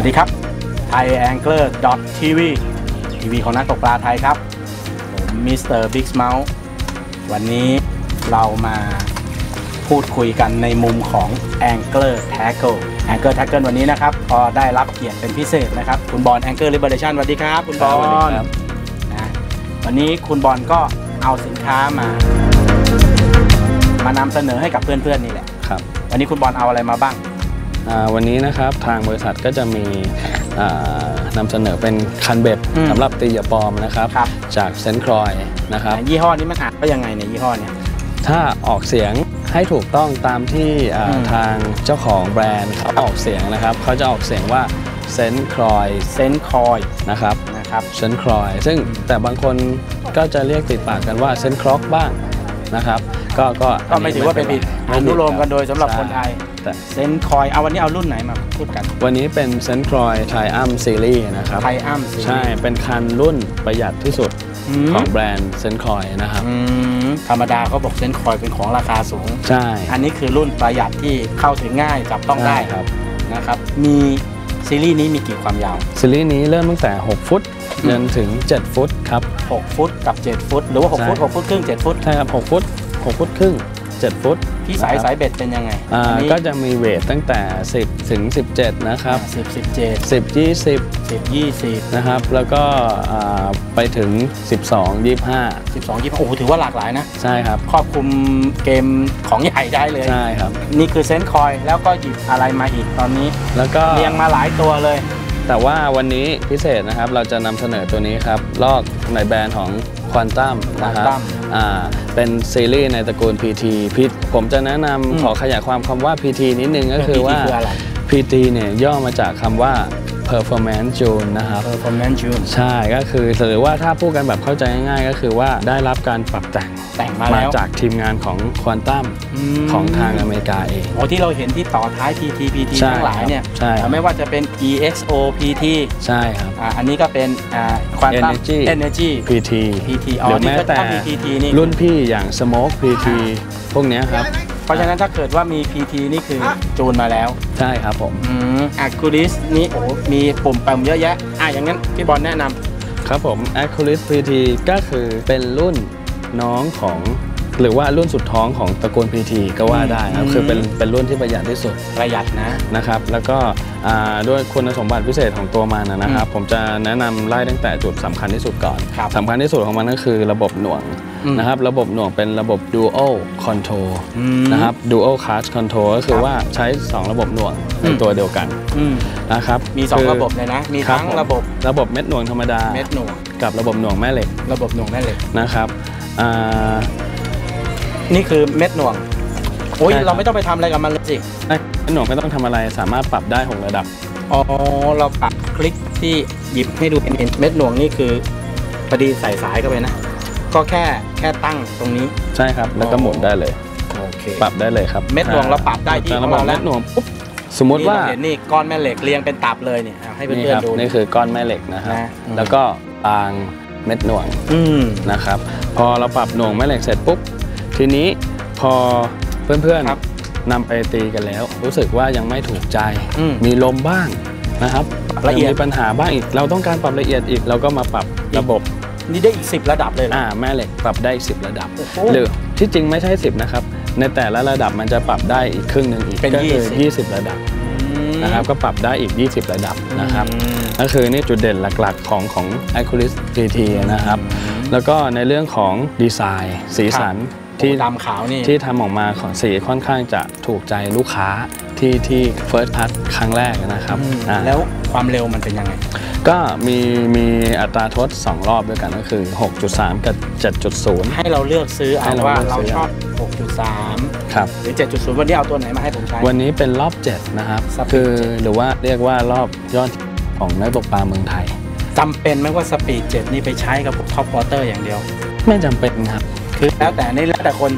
วัสดีครับ Thai Angler TV ทีวีของนักตกปลาไทยครับ ผมมิสเตอร์บิ๊กเมาส์วันนี้เรามาพูดคุยกันในมุมของ Angler Tackle Angler Tackle วันนี้นะครับพอได้รับเกียรติเป็นพิเศษนะครับ คุณบอล Angler Liberation สวัสดีครับ คุณบอสวัสดีลครับนะวันนี้คุณบอลก็เอาสินค้ามามานำเสนอให้กับเพื่อนๆนี่แหละครับวันนี้คุณบอลเอาอะไรมาบ้างอ่า วันนี้นะครับทางบริษัทก็จะมีอ่านำเสนอเป็นคันเบ็ดอืมสำหรับตีเหยื่อปลอมนะครับครับ จากเซนครอยนะครับยี่ห้อนี้มันอ่านว่ายังไงในยยี่ห้อเนี่ยถ้าออกเสียงให้ถูกต้องตามที่อ่าอืมทางเจ้าของแบรนด์เขาออกเสียงนะครับเขาจะออกเสียงว่าเซนครอยเซนคอยนะครับนะครับเซนครอยซึ่งแต่บางคนก็จะเรียกติดปากกันว่าเซนครอกบ้างนะครับ ก็ก็ก็ไม่ถือว่าเป็นผิด อไม่ผินุโลมกันคบโดยสำหรับคนไทยแต่เซนคอยเอาวันนี้เอารุ่นไหนมาพูดกัน วันนี้เป็นเซนครอยไทอัมซีรีส์นะครับไทอัมซีใช่เป็นคันรุ่นประหยัดที่สุดอืมของแบรนด์เซนคอยนะครับอืมธรรมดาเขาบอกเซนคอยเป็นของราคาสูง ใช่ อันนี้คือรุ่นประหยัดที่เข้าถึงง่ายจับต้องได้ใช่ครับนะครับ มีซีรีส์นี้มีกี่ความยาว ซีรีส์นี้เริ่มตั้งแต่ 6 ฟุตอืมจนถึง 7 ฟุตครับ 6 ฟุตกับ 7 ฟุต หรือว่า6ใช่ฟุต 6 ฟุตครึ่ง 7 ฟุต ใช่ครับ 6 ฟุต 6 ฟุตครึ่ง 7 ฟุตที่สายนะครับสายเบ็ดเป็นยังไงอ่านี้ก็จะมีเวทตั้งแต่ 10 ถึง 17 นะครับสิบสิบเจ็ด10สิบยี่สิบ20 นะครับ แล้วก็อ่าไปถึง 12 25สิบสองยี่สิบโอ้โหถือว่าหลากหลายนะ ใช่ครับ ครอบคลุมเกมของใหญ่ได้เลย ใช่ครับ นี่คือเซนคอยแล้วก็หยิบอะไรมาอีกตอนนี้ แล้วก็เรียงมาหลายตัวเลย แต่ว่าวันนี้พิเศษนะครับเราจะนำเสนอตัวนี้ครับลอกในแบรนด์ของควอนตัมนะครับ Quantum อ่าเป็นซีรีส์ในตระกูล PT พิผมจะแนะนำอืมขอขยายความคำว่า PT นิดนึงก็คือว่าคืออะไร PT เนี่ยย่อมาจากคำว่า performance June นะครับ performance June ใช่ก็คือหรือว่าถ้าพูดกันแบบเข้าใจง่ายๆ ก็คือว่าได้รับการปรับแต่งแต่งมามาแล้ว จากทีมงานของควอนตัมมของทางอเมริกาเองโอ้ที่เราเห็นที่ต่อท้าย PT PT ใช่ทั้งหลายเนี่ยใช่ครับไม่ว่าจะเป็น EXO PT ใช่ครับอ่าอันนี้ก็เป็นอ่า Quantum Energy Energy PT PT อ๋อหรือนี่แม้ก็แต่ถ้ามี PT นี่รุ่นพี่อย่าง Smoke PT พวกเนี้ยครับเพ ราะฉะนั้นถ้าเกิดว่ามี PT นี่คือจูนมาแล้วใช่ครับผมอืมอะคูลิสนี่โอ้โหมีปุ่มปุ่มเยอะแยะอะอย่างนั้นพี่บอลแนะนำ ครับผม a c u l i s PT ก็คือเป็นรุ่นน้องของ หรือว่ารุ่นสุดท้องของตระกูล PT ก็ว่าได้ครับอืมคือเป็นเป็นรุ่นที่ประหยัดที่สุดประหยัดนะ นะครับ แล้วก็อ่าด้วยคุณสมบัติพิเศษของตัวมันนะนะครับ ผมจะแนะนำไล่ตั้งแต่จุดสำคัญที่สุดก่อนครับสำคัญที่สุดของมันก็คือระบบหน่วงอืม นะครับ ระบบหน่วงเป็นระบบ dual control อืม นะครับ dual clutch control ก็คืคอรับว่าใช้ 2 ระบบหน่วงในอืม ตัวเดียวกันอืมนะครับมีสองคือระบบเลยนะ มีคทั้งผมระบบระบบเม็ดหน่วงธรรมดา เม็ดหน่วงกับระบบหน่วงแม่เหล็กระบบหน่วงแม่เหล็กนะครับอ่า นี่คือเม็ดหน่วงโอ้ยใช่ครับ เราไม่ต้องไปทำอะไรกับมันเลยสิเม็ดหน่วงไม่ต้องทำอะไรสามารถปรับได้6ระดับ อ๋อเราปรับคลิกที่หยิบให้ดูเห็นเม็ดหน่วงนี่คือพอดีใส่สายเข้าไปนะ ก็แค่แค่ตั้งตรงนี้ ใช่ครับ แล้วก็หมุนได้เลย โอเค ปรับได้เลยครับเม็ดหน่วงเราปรับได้ที่จากขอระงบบเราแล้ว เม็ดหน่วงปุ๊บสมมุติว่า นี่เรเห็นนี่ก้อนแม่เหล็กเรียงเป็นตับเลยเนี่ยเอาให้นี่เพื่อคนรับๆดู นี่คือก้อนแม่เหล็กนะครับ นะอืม แล้วก็ปางเม็ดหน่วงอืมนะครับ พอเราปรับหน่วงแม่เหล็กเสร็จปุ๊บ ทีนี้พอเพื่อนครับๆนำไปตีกันแล้ว รู้สึกว่ายังไม่ถูกใจอืมมีลมบ้างนะครับละเอียดงมีปัญหาบ้างอีก เราต้องการปรับละเอียดอีก เราก็มาปรับระบบนี่ได้อีก 10 ระดับเลยเหรออ่าแม่เหล็กปรับได้อีก 10 ระดับโอ้โหหรือที่จริงไม่ใช่ 10 นะครับ ในแต่ละระดับมันจะปรับได้อีกครึ่งหนึ่งอีกเป็นก็คือ 20 20ระดับอืมนะครับก็ปรับได้อีก 20 ระดับนะครับอืมก็คือนี่จุดเด่นหลักๆของของ a c u l i s GT นะครับ แล้วก็ในเรื่องของดีไซน์ สีสัน ที่ที่ดำขาวนี่ที่ทำออกมาของสีค่อนข้างจะถูกใจลูกค้าที่ที่ First Pass ครั้งแรกนะครับอืมอ่าแล้วความเร็วมันเป็นยังไง ก็มีมีอัตราทด 2 รอบด้วยกันก็คือ 6.3 กับ 7.0 ให้เราเลือกซื้อให้เอาเราว่าเลือกเราซื้อชอบ 6.3 ครับหรือ 7.0 วันนี้เอาตัวไหนมาให้ผมใช้ วันนี้เป็นรอบ 7 นะครับสปีดคือเจ็ดหรือว่าเรียกว่ารอบยอดของนักตกปลาเมืองไทยจำเป็นไหมว่าสปีด 7 นี่ไปใช้กับท็อปวอเตอร์อย่างเดียว ไม่จำเป็นครับ คือแล้วแต่นี่แล้วแต่คน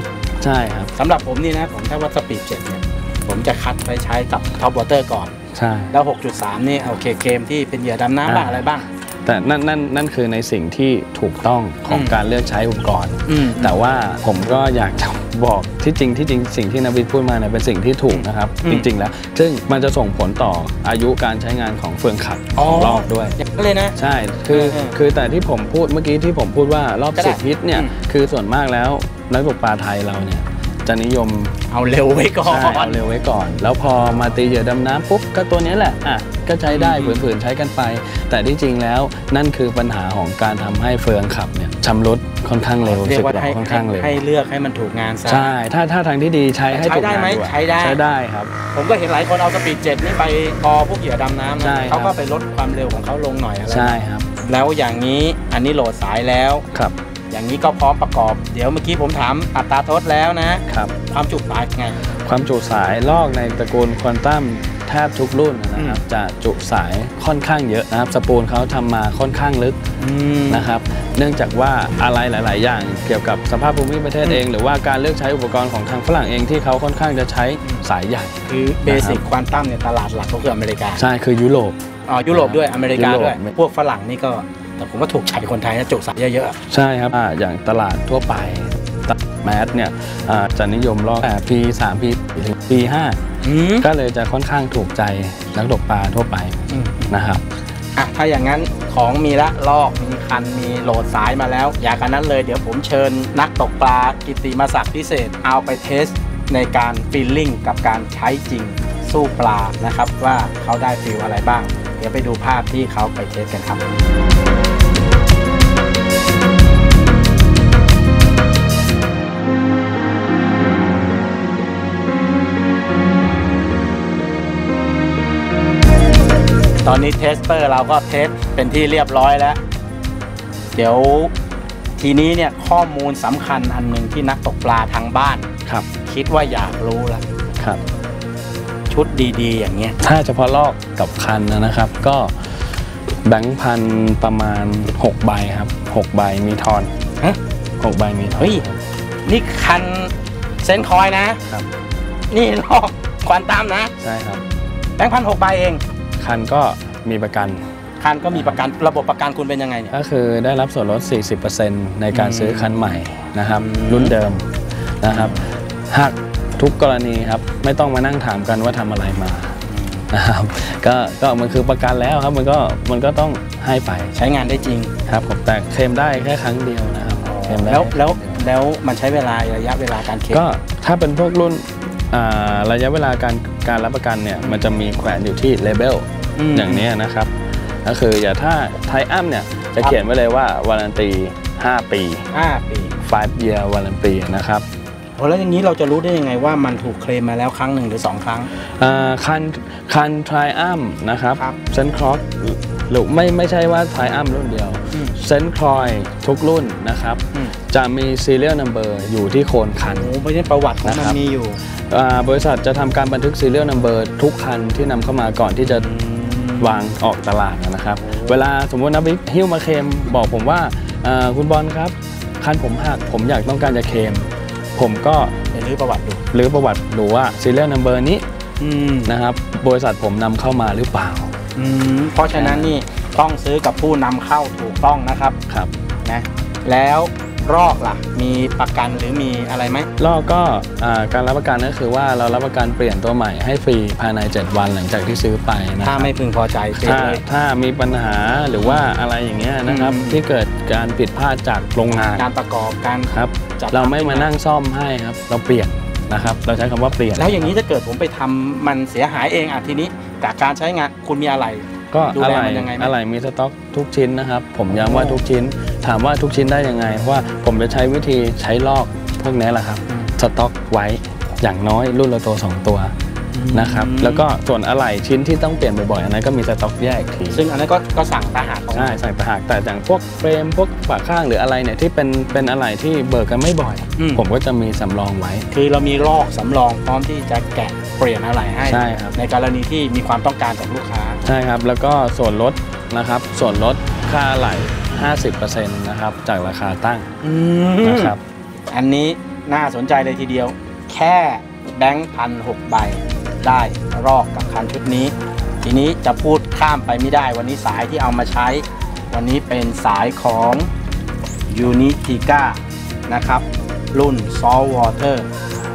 ใช่ครับสำหรับผมนี่นะผมถ้าว่าสปีด7เนี่ยผมจะคัดไปใช้กับท็อปวอเตอร์ก่อน ใช่ แล้ว 6.3 นี่โอเคเกมที่เป็นเหยื่อดำน้ำบ้างอ่าอะไรบ้าง แต่นั่นนั่นนั่นคือในสิ่งที่ถูกต้องของอืมการเลือกใช้อุปกรณ์อืมแต่ว่าผมก็อยากจะ บอกที่จริงที่จริงสิ่งที่นวิทย์พูดมาเนี่ยเป็นสิ่งที่ถูกนะครับอืมจริง ๆ แล้ว ซึ่งมันจะส่งผลต่ออายุการใช้งานของเฟืองขัดของรอบด้วยอย่างนั้นเลยนะ ใช่คือเออคือแต่ที่ผมพูดเมื่อกี้ที่ผมพูดว่ารอบก็ได้สิบฮิตเนี่ยอืมคือส่วนมากแล้วนักตกปลาไทยเราเนี่ย จะนิยมเอาเร็วไว้ก่อใช่เอานเร็วไว้ก่อน แล้วพอมาตีเหยื่อดำน้ำปุ๊บก็ตัวนี้แหละอะก็ใช้ได้อืมฝืนๆใช้กันไป แต่ที่จริงแล้วนั่นคือปัญหาของการทำให้เฟืองขับเนี่ยชำรุดค่อนข้างเร็วเรียสึกกว่าหรอให้ค่อนข้างเร็วให้เลือกให้มันถูกงานซะใช่ถ้าถ้าทางที่ดีใช้ให้ใช้ถูกได้งานไหมดีกว่าใช้ได้ใช้ได้ครับ ผมก็เห็นหลายคนเอาสปีดเจ็ดนี่ไปพอพวกเหยื่อดำน้ำใช่นะครับเขาก็ไปลดความเร็วของเขาลงหน่อยอะไรใช่ครับ แล้วอย่างนี้อันนี้โหลดสายแล้วครับ อย่างนี้ก็พร้อมประกอบ เดี๋ยวเมื่อกี้ผมถามอัตราทดแล้วนะครับ ความจุสายไง ความจุสายลอกในตระกูลควอนตัมแทบทุกรุ่นนะครับจะจุสายค่อนข้างเยอะนะครับ สปูลเขาทำมาค่อนข้างลึกนะครับ เนื่องจากว่าอะไรหลาย ๆ อย่าง เกี่ยวกับสภาพภูมิประเทศอืมเอง หรือว่าการเลือกใช้อุปกรณ์ของทางฝรั่งเองที่เขาค่อนข้างจะใช้สายใหญ่คือเบสิกควอนตัมเนี่ยตลาดหลักก็คืออเมริกา ใช่คือยุโรปอ๋อยุโรปด้วยอเมริกายุโรปด้วยพวกฝรั่งนี่ก็ แต่ผมว่าถูกใจคนไทยนะจุสายเยอะใช่ครับอ่าอย่างตลาดทั่วไปแมสเนี่ยอ่าจะนิยมลอกแต่ P3 P ถึง P5 ๆอืมก็เลยจะค่อนข้างถูกใจนักตกปลาทั่วไปอืมนะครับ อะถ้าอย่างนั้นของมีละลอกมีคันมีโหลดสายมาแล้ว อยากกันนั้นเลยเดี๋ยวผมเชิญนักตกปลากิตติมาศักดิ์พิเศษเอาไปเทสในการฟีลลิ่งกับการใช้จริงสู้ปลานะครับ ว่าเขาได้ฟีลอะไรบ้าง เดี๋ยวไปดูภาพที่เขาไปเทสกันครับ ตอนนี้เทสเตอร์เราก็เทสเป็นที่เรียบร้อยแล้ว เดี๋ยวทีนี้เนี่ยข้อมูลสำคัญอันหนึ่งที่นักตกปลาทางบ้านครับ คิดว่าอยากรู้ละครับ ชุดดีๆ อย่างเงี้ย ถ้าเฉพาะลอกกับคันนะครับ ก็แบงค์พันประมาณ6ใบครับ6ใบมีทอนฮะ 6ใบมีทอนเฮ้ย นี่คันเซนคอยนะ ครับ นี่ลอกควานตามนะ ใช่ครับ แบงค์พันหกใบเอง คันก็มีประกัน คันก็มีประกันระบบประกันคุณเป็นยังไงเนี่ย ก็คือได้รับส่วนลด 40%ในการอืมซื้อคันใหม่นะครับอืมรุ่นเดิมนะครับหักทุกกรณีครับ ไม่ต้องมานั่งถามกันว่าทำอะไรมานะครับก็ก็มันคือประกันแล้วครับมันก็มันก็ต้องให้ไปใช้งานได้จริงครับผมแต่เคลมได้แค่ครั้งเดียวนะครับเคลมได้แล้วค่แล้วครั้งเดียแล้วมันใช้เวลาระยะเวลาการเคลมก็ถ้าเป็นพวกรุ่นอ่าระยะเวลาการ การรับประกันเนี่ยมันจะมีแขวนอยู่ที่เลเบลมอย่างนี้นะครับ ก็คืออย่าถ้าไทอัมเนี่ยจะครับเขียนไว้เลยว่าวารันตี 5 ปีห้าปี 5 year warranty นะครับโอ้แล้วอย่างนี้เราจะรู้ได้ยังไงว่ามันถูกเคลมมาแล้วครั้งหนึ่งหรือสองครั้งอ่าคันคันไทอัมนะครับครับเซนครอกหรือไม่ไม่ใช่ว่าไทอัมรุ่นเดียวอืมเซนครอยทุกรุ่นนะครับอืมจะมี serial number อยู่ที่โคนคันโอ้ไม่ใช่ประวัติของมันนะครับมีอยู่อ่า บริษัทจะทำการบันทึก serial number ทุกคันที่นำเข้ามาก่อนที่จะวางออกตลาดนะครับ เวลาสมมตินะบิ๊กฮิ้วมาเคลมบอกผมว่าเอ่อคุณบอลครับ คันผมหักผมอยากต้องการจะเคลมผมก็ไปรื้อประวัติดูรื้อประวัติดูว่า serial number นี้อืมนะครับบริษัทผมนำเข้ามาหรือเปล่าอืมเพราะฉะนั้นนี่ต้องซื้อกับผู้นำเข้าถูกต้องนะครับครับนะแล้ว รอกล่ะ มีประกันหรือมีอะไรไหมแล้วก็อ่าการรับประกันก็คือว่าเรารับประกันเปลี่ยนตัวใหม่ให้ฟรีภายใน 7 วันหลังจากที่ซื้อไปนะคถ้ารับ ไม่พึงพอใจเสียถ้าเลย ถ้ามีปัญหาหรือว่าอะไรอย่างเงี้ยนะครับ อืม ที่เกิดการผิดพลาดจากโรงงานการประกอบการ ครับ จัด เราไม่ทำมานั่งซ่อมให้ครับ เราเปลี่ยนนะครับ เราใช้คำว่าเปลี่ยนแล้วอย่างนี้ถ้าเกิดผมไปทำมันเสียหายเองอะทีนี้จากการใช้งานคุณมีอะไร ก็ดูอะแลไหรมันยังไงไหมอะไรมีสต็อกทุกชิ้นนะครับ ผมย้ำว่าโอ้ทุกชิ้น ถามว่าทุกชิ้นได้ยังไงเพราะว่าผมจะใช้วิธีใช้ลอกพวกนี้แหละครับอืมสต็อกไว้อย่างน้อยรุ่นละตัวสองตัวนะครับแล้วก็ส่วนอะไหล่ชิ้นที่ต้องเปลี่ยนบ่อยๆอันนั้นก็มีสต็อกแยกอีกทีซึ่งอันนั้นก็ก็สั่งตาหากของใช่ใส่ประหากแต่อย่างพวกเฟรมพวกฝาข้างหรืออะไรเนี่ยที่เป็นเป็นอะไหล่ที่เบิกกันไม่บ่อยอืมผมก็จะมีสำรองไว้ คือเรามีลอกสำรองพร้อมที่จะแกะเปลี่ยนอะไรให้ใช่ครับในกรณีที่มีความต้องการจากลูกค้าใช่ครับแล้วก็ส่วนลดนะครับส่วนลดค่าอะไหล่ 50%นะครับจากราคาตั้งอืมนะครับ อันนี้น่าสนใจเลยทีเดียว แค่แบงค์พันหกใบได้รอกกับคันชุดนี้ ทีนี้จะพูดข้ามไปไม่ได้วันนี้สายที่เอามาใช้ วันนี้เป็นสายของ u n i t i g a นะครับ รุ่น Salt Water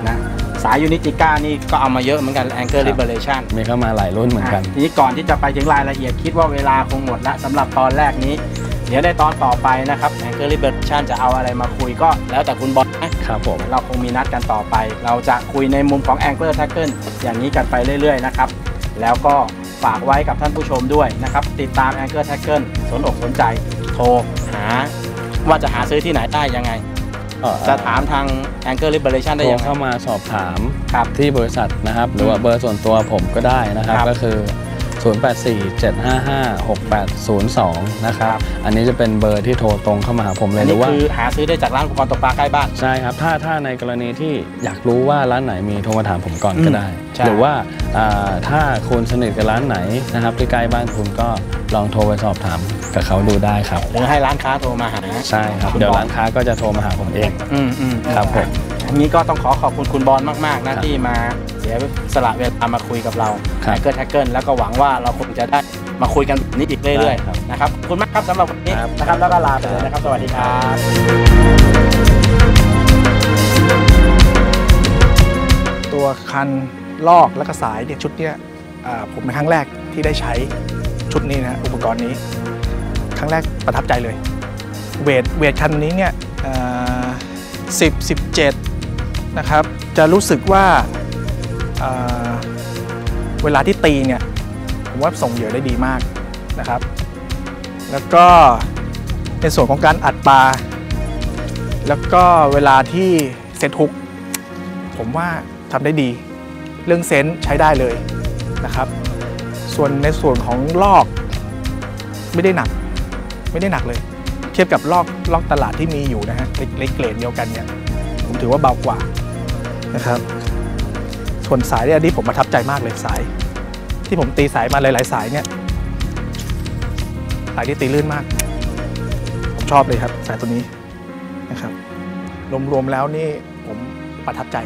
นะสาย Unitica นี่ก็เอามาเยอะเหมือนกัน Anchor Liberation มีเข้ามาหลายรุ่นเหมือนกัน อะทีนี้ก่อนที่จะไปถึงรายละเอียดคิดว่าเวลาคงหมดละสำหรับตอนแรกนี้ เดี๋ยวได้ตอนต่อไปนะครับ Anchor Liberation จะเอาอะไรมาคุยก็แล้วแต่คุณบอลนะครับผมเราคงมีนัดกันต่อไป เราจะคุยในมุมของ Angler Tackle อย่างนี้กันไปเรื่อย ๆ นะครับ แล้วก็ฝากไว้กับท่านผู้ชมด้วยนะครับ ติดตาม Angler Tackle สนอกสนใจโทรหา ว่าจะหาซื้อที่ไหนได้ยังไงจะถามทาง Angler Liberation ได้โทรยังไงเข้ามาสอบถามครับที่บริษัทนะครับ หรือว่าเบอร์ส่วนตัวผมก็ได้นะครับครับก็คือ 0847556802 นะครัครับบอันนี้จะเป็นเบอร์ที่โทรตรงเข้ามาหาผมเลอัยนหรืนี้อว่าคือหาซื้อได้จากร้านอุปกรณ์ตกปลาใกล้บ้าน ใช่ครับ ถ้าถ้าในกรณีที่อยากรู้ว่าร้านไหนมีโทรมาถามผมก่อนอืมก็ได้ใช่หรือว่าอ่าถ้าคุณสนิทกับร้านไหนนะครับที่ใกล้บ้านคุณก็ลองโทรไปสอบถามกับเขาดูได้ครับหรือให้ร้านค้าโทรมาหาใช่ครับคุณเดี๋ยวบอลร้านค้าก็จะโทรมาหาผมเองอืมอืมครับผม อันนี้ก็ต้องขอขอบคุณคุณบอลมากๆ นะครับที่มาเสียสละเวลามาคุยกับเราครับแท็กเกิลแท็กเกิลแล้วก็หวังว่าเราคงจะได้มาคุยกันแบบนี้อีกเรื่อยได้ครับๆนะครับขอบคุณมากครับสำหรับวันนี้ครับนะครับแล้วก็ลาไปเลยนะครับ สวัสดีครับตัวคันลอกและก็สายเนี่ยชุดเนี้ยอ่าผมเป็นครั้งแรกที่ได้ใช้ชุดนี้นะฮะอุปกรณ์นี้ ครั้งแรกประทับใจเลย เวทเวทคันนี้เนี่ยสิบสิบเจ็ด นะครับ จะรู้สึกว่าอ่าเวลาที่ตีเนี่ยผมว่าส่งเหยื่อได้ดีมากนะครับ แล้วก็ในส่วนของการอัดปลา แล้วก็เวลาที่เซตฮุก ผมว่าทำได้ดี เรื่องเซนใช้ได้เลยนะครับ ส่วนในส่วนของลอกไม่ได้หนักไม่ได้หนักเลย เทียบกับลอกลอกตลาดที่มีอยู่นะฮะในในเกรดเดียวกันเนี่ยผมถือว่าเบากว่า นะครับส่วนสายเนี่ยอันนี้ผมประทับใจมากเลยสาย ที่ผมตีสายมาหลาย ๆ สายเนี่ยสายที่ตีลื่นมาก ผมชอบเลยครับ สายตัวนี้นะครับรวม ๆ แล้วนี่ผมประทับใจ